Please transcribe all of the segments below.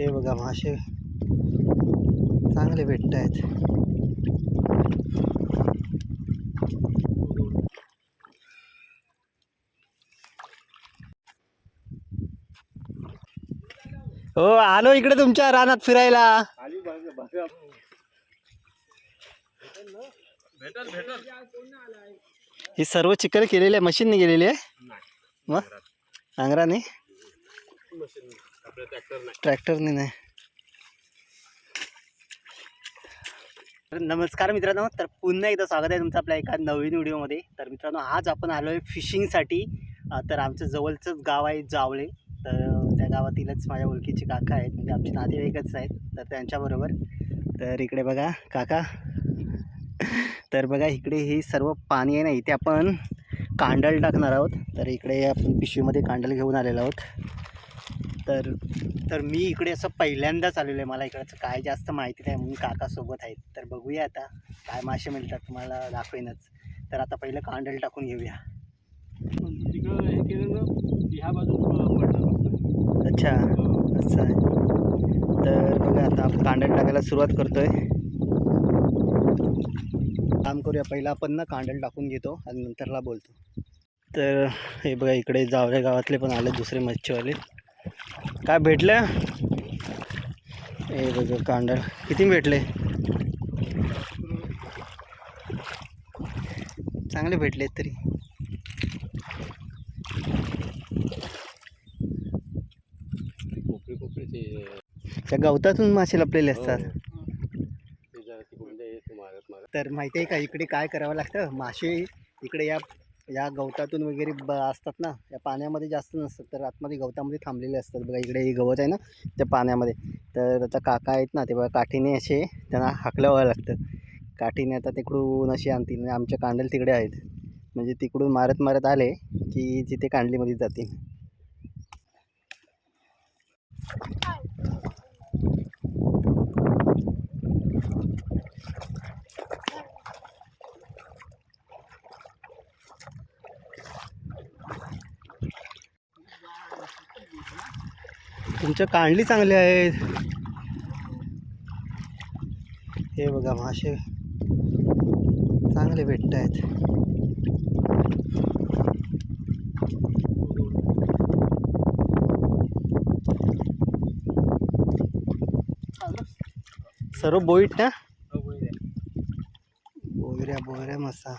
हे बघा मासे चांगले भेटत आहेत. हो आलो इकडे तुमच्या रानात फिरायला. ही सर्व चिकन केलेली आहे मशीनने गेलेली आहे? मग? नांगराने ट्रॅक्टरने नाही. नमस्कार मित्रांनो तर पुन्हा एकदा स्वागत आहे तुमचं आपल्या एका नवीन व्हिडिओमध्ये. तर मित्रांनो आज आपण आलो आहे फिशिंगसाठी तर आमचं जवळचंच गाव आहे जावळे. तर त्या गावातीलच माझ्या ओळखीचे काका आहेत. म्हणजे आमचे नातेवाईकच आहेत. तर त्यांच्याबरोबर. तर इकडे बघा काका. तर बघा इकडे हे सर्व पाणी आहे ना इथे आपण कांडल टाकणार आहोत. तर इकडे आपण पिशवीमध्ये कांडल घेऊन आलेलो आहोत. तर तर मी इकडे असं पहिल्यांदाच आलेलो आहे. मला इकडचं काय जास्त माहिती नाही. म्हणून काकासोबत आहेत. तर बघूया आता काय मासे मिळतात तुम्हाला दाखवेनच. तर आता पहिलं कांडल टाकून घेऊया. तिकडं हे केलं ना ह्या बाजून पडलं अच्छा. असं आहे. तर बघा आता आपण कांडल टाकायला सुरुवात करतोय. काम करूया. पहिला आपण ना कांडल टाकून घेतो आणि नंतरला बोलतो. तर हे बघा इकडे जावऱ्या गावातले पण आले दुसरे मच्छीवाले. काय भेटलं? हे बघा कांडल किती भेटले? चांगले भेटले तरी. कोपरी कोपरी ते त्या गवतातून मासे लपलेले असतात. ते जरा तिकडून ते येतो मारत मारत तर माहिती आहे का इकडे काय करावं लागतं? मासे इकडे या या गवतातून वगैरे ब असतात ना या पाण्यामध्ये जास्त नसतात तर आतमध्ये गवतामध्ये थांबलेले असतात. बघा इकडे हे गवत आहे ना त्या पाण्यामध्ये. तर आता काका आहेत ना ते बघा काठीने असे त्यांना हाकलावं लागतं. काठीने आता तिकडून असे आणतील म्हणजे आणि आमच्या कांडल तिकडे आहेत. म्हणजे तिकडून मारत मारत आले की जिथे कांडलीमध्ये जातील. तुमच्या कांडली चांगली आहेत. हे बघा मासे चांगले भेटत आहेत. सर्व बोईट ना? बोयऱ्या बोयऱ्या मसा.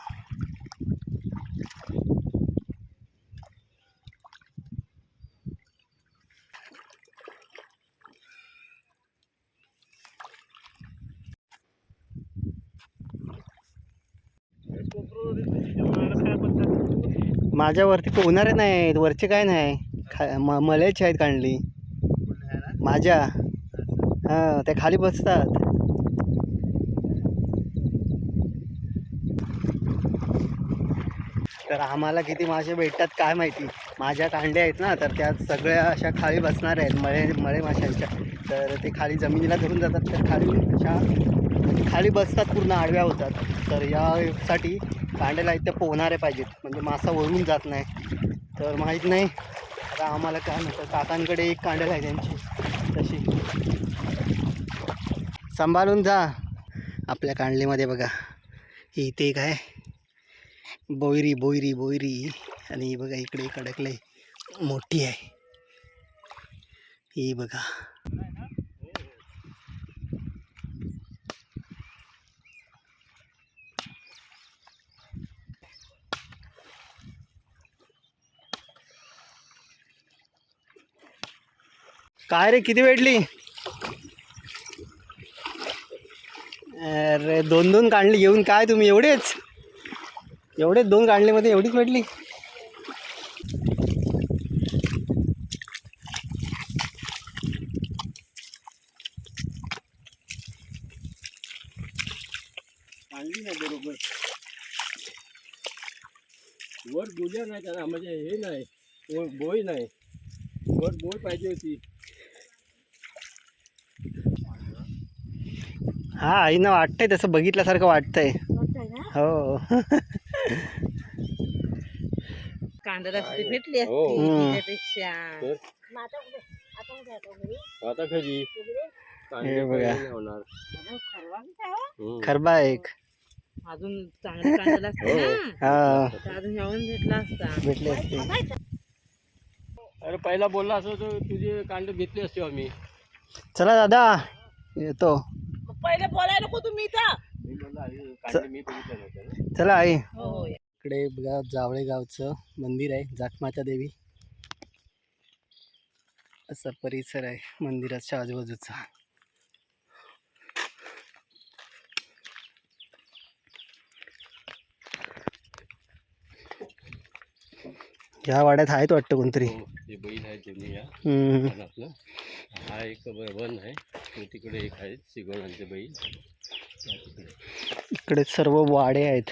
माझ्यावरती पोहणारे नाहीत वरचे काय नाही? खा म मलेच आहेत कांडली. माझ्या. हां त्या खाली बसतात. तर आम्हाला किती मासे भेटतात काय माहिती? माझ्या कांड्या आहेत ना तर त्या सगळ्या अशा खाली बसणार आहेत मळे मळे माशांच्या. तर ते खाली जमिनीला धरून जातात तर खाली अशा खाली बसतात पूर्ण आडव्या होतात. तर यासाठी कांड्याला इथे पोहणारे पाहिजेत. म्हणजे मासा वळून जात नाही. तर माहीत नाही. आता आम्हाला काय म्हणतात काकांकडे एक कांड्याला आहे त्यांची. तशी. सांभाळून जा. आपल्या कांडलीमध्ये बघा. ही इथे एक आहे. बोयरी बोयरी बोयरी. आणि बघा इकडे कडकले मोठी आहे. ही बघा. काय रे किती भेटली अरे दोन दोन काढली घेऊन काय तुम्ही एवढेच? एवढेच दोन काढलीमध्ये एवढीच भेटली आणली ना बरोबर. वर बोल्या नाही त्याला म्हणजे हे नाही वर बोय नाही. वर बोय पाहिजे होती. हा आईनं वाटतंय तसं बघितल्यासारखं वाटतंय. हो. कांदा रस्ते भेटली हो. असती हम्म. त्यापेक्षा तर? मग आता घरी? हे बघा. नाही होणार हम्म. खरबा एक. अजून चांगली कांदा असते हो. ना? हा. तर अजून येऊन भेटला असता. भेटले असते. अरे पहिला बोलला असं तर तुझे कांड घेतले असते आम्ही. चला दादा येतो. पहिले बोलायला नको तुम्ही इथं. चला आई. हो इकडे बघा जावळे गावचं मंदिर आहे जातमाता देवी. असा परिसर आहे मंदिराच्या आजूबाजूचा. ह्या वाड्यात आहेत वाटतं कोणतरी. हो, बैल आहे हा एक वन आहे. तिकडे एक आहे सिगोणांचे बैल. इकडे सर्व वाडे आहेत.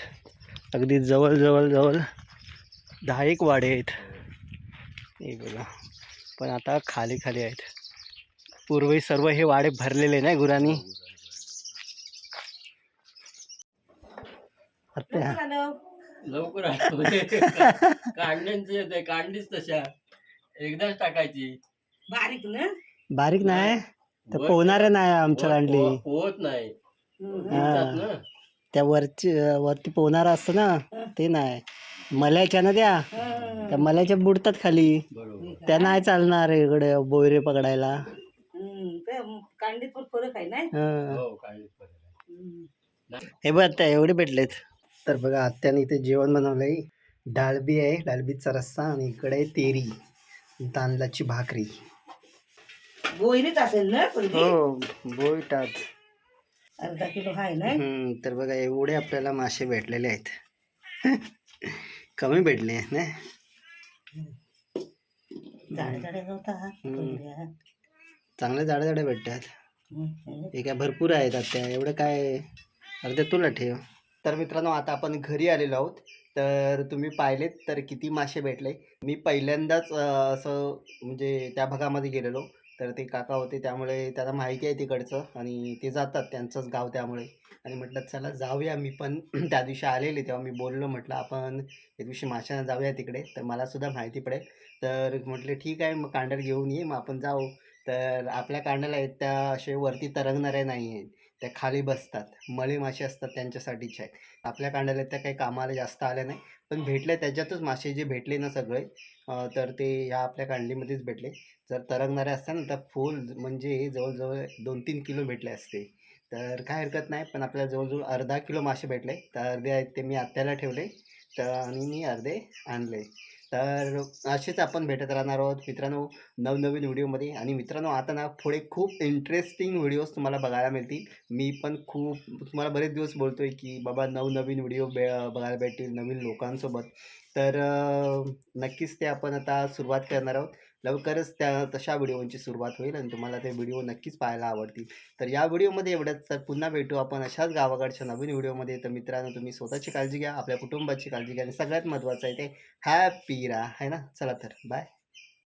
अगदी जवळ जवळ जवळ दहा एक वाडे आहेत. हे बघा. पण आता खाली खाली आहेत. पूर्वी सर्व हे वाडे भरलेले नाही गुरांनी? लवकर. कांड्यांचे येते कांडीच तशा. एकदाच टाकायची. बारीक ना? बारीक नाही. तर पोहणारे नाही आमच्या पोह- पोहत नाही. ना. त्या वरची वरती पोहणारा असतं ना ते नाही. मल्याच्या ना त्या त्या मल्याच्या बुडतात खाली. बरोबर. त्या नाही चालणार इकडे बोयरे पकडायला. कांडीत पण फरक आहे ना हं. हो. हे बघ आता एवढे भेटलेत. तर बघा आत्याने इथे जेवण बनवलंय. डाळबी आहे डाळबीचा रस्सा आणि इकडे आहे तेरी तांदळाची भाकरी. बोईरीच असेल ना हो बोईटात. अर्धा किलो आहे ना? हम्म, तर बघा एवढे आपल्याला मासे भेटलेले आहेत. कमी भेटले ना? झाडे झाडे होता हम्म. चांगले जाडे जाडे भेटतात. हे काय भरपूर आहेत आत्या. एवढं काय? अर्ध्या तुला ठेव. तर मित्रांनो आता आपण घरी आलेलो आहोत. तर तुम्ही पाहिलेत तर किती मासे भेटले. मी पहिल्यांदाच अं, असं म्हणजे त्या भागामध्ये गेलेलो. तर ते काका होते त्यामुळे त्याला माहिती आहे तिकडचं आणि ते जातात त्यांचंच गाव त्यामुळे. आणि म्हटलं चला जाऊया मी पण. त्या दिवशी आलेले तेव्हा मी बोललो म्हटलं आपण एक दिवशी माशांना जाऊया तिकडे. तर मला सुद्धा माहिती पडेल. तर म्हटले ठीक आहे मग कांडर घेऊन ये मग आपण जाऊ. तर आपल्या कांड्याला आहेत त्या असे वरती तरंगणाऱ्या नाही आहेत. त्या खाली बसतात. मळे मासे असतात त्यांच्यासाठीच्या आहेत. आपल्या कांड्याला त्या काही कामाला जास्त आल्या नाही. पण भेटले त्याच्यातच मासे जे भेटले ना सगळे तर ते ह्या आपल्या कांडलीमध्येच भेटले. जर तरंगणारे असतात ना तर फुल म्हणजे जवळजवळ दोन तीन किलो भेटले असते. तर काय हरकत नाही पण आपल्याला जवळजवळ अर्धा किलो मासे भेटले. तर अर्धे आहेत ते मी आत्याला ठेवले तर आणि मी अर्धे आणले. तर असेच आपण भेटत राहणार आहोत. मित्रांनो नवनवीन व्हिडिओमध्ये. आणि मित्रांनो आता ना पुढे खूप इंटरेस्टिंग व्हिडिओज तुम्हाला बघायला मिळतील. मी पण खूप तुम्हाला बरेच दिवस बोलतो आहे की बाबा नवनवीन व्हिडिओ बे बघायला भेटतील नवीन लोकांसोबत. तर नक्कीच ते आपण आता सुरुवात करणार आहोत. लवकरच त्या तशा व्हिडिओची सुरुवात होईल आणि तुम्हाला ते व्हिडिओ नक्कीच पाहायला आवडतील. तर या व्हिडिओमध्ये एवढंच. तर पुन्हा भेटू आपण अशाच गावाकडच्या नवीन व्हिडिओमध्ये. तर मित्रांनो तुम्ही स्वतःची काळजी घ्या आपल्या कुटुंबाची काळजी घ्या आणि सगळ्यात महत्त्वाचं आहे ते हॅपी राहा है ना? चला तर बाय.